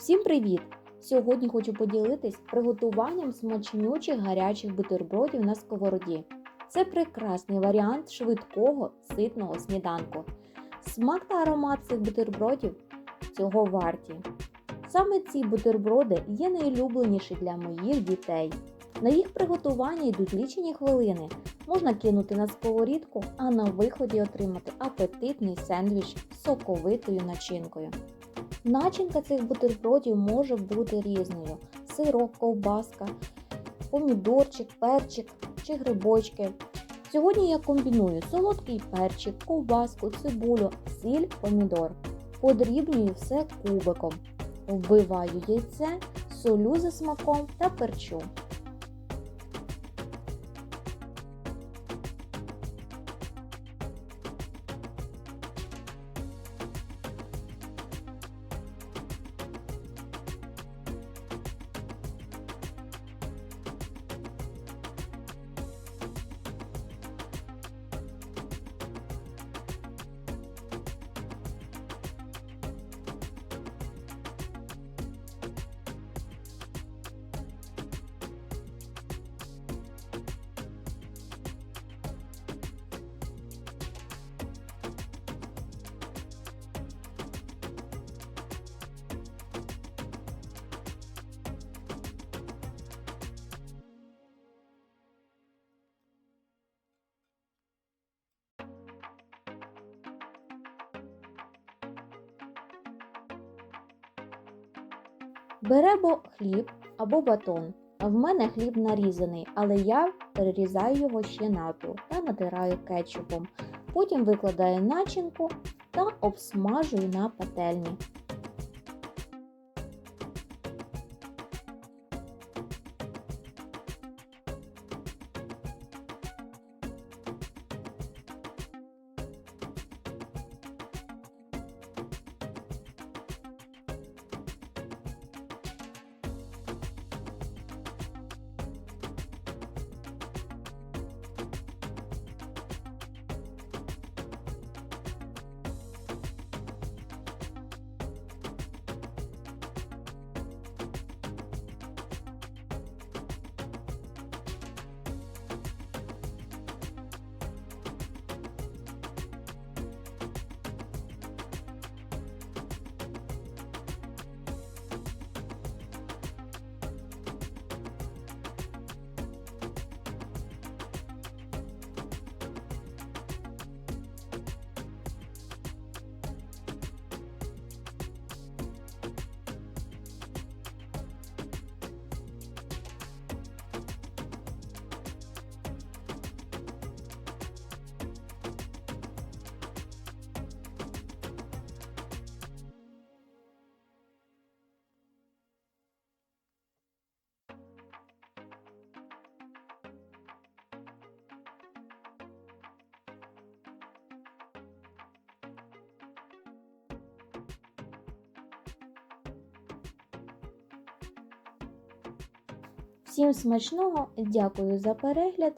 Всім привіт! Сьогодні хочу поділитись приготуванням смачнючих гарячих бутербродів на сковороді. Це прекрасний варіант швидкого ситного сніданку. Смак та аромат цих бутербродів цього варті. Саме ці бутерброди є найулюбленіші для моїх дітей. На їх приготування йдуть лічені хвилини. Можна кинути на сковорідку, а на виході отримати апетитний сендвіч з соковитою начинкою. Начинка цих бутербродів може бути різною: сироп, ковбаска, помідорчик, перчик чи грибочки. Сьогодні я комбіную солодкий перчик, ковбаску, цибулю, сіль, помідор. Подрібнюю все кубиком. Вбиваю яйце, солю за смаком та перчу. Беремо хліб або батон. В мене хліб нарізаний, але я перерізаю його ще навпіл та натираю кетчупом. Потім викладаю начинку та обсмажую на пательні. Всім смачного, дякую за перегляд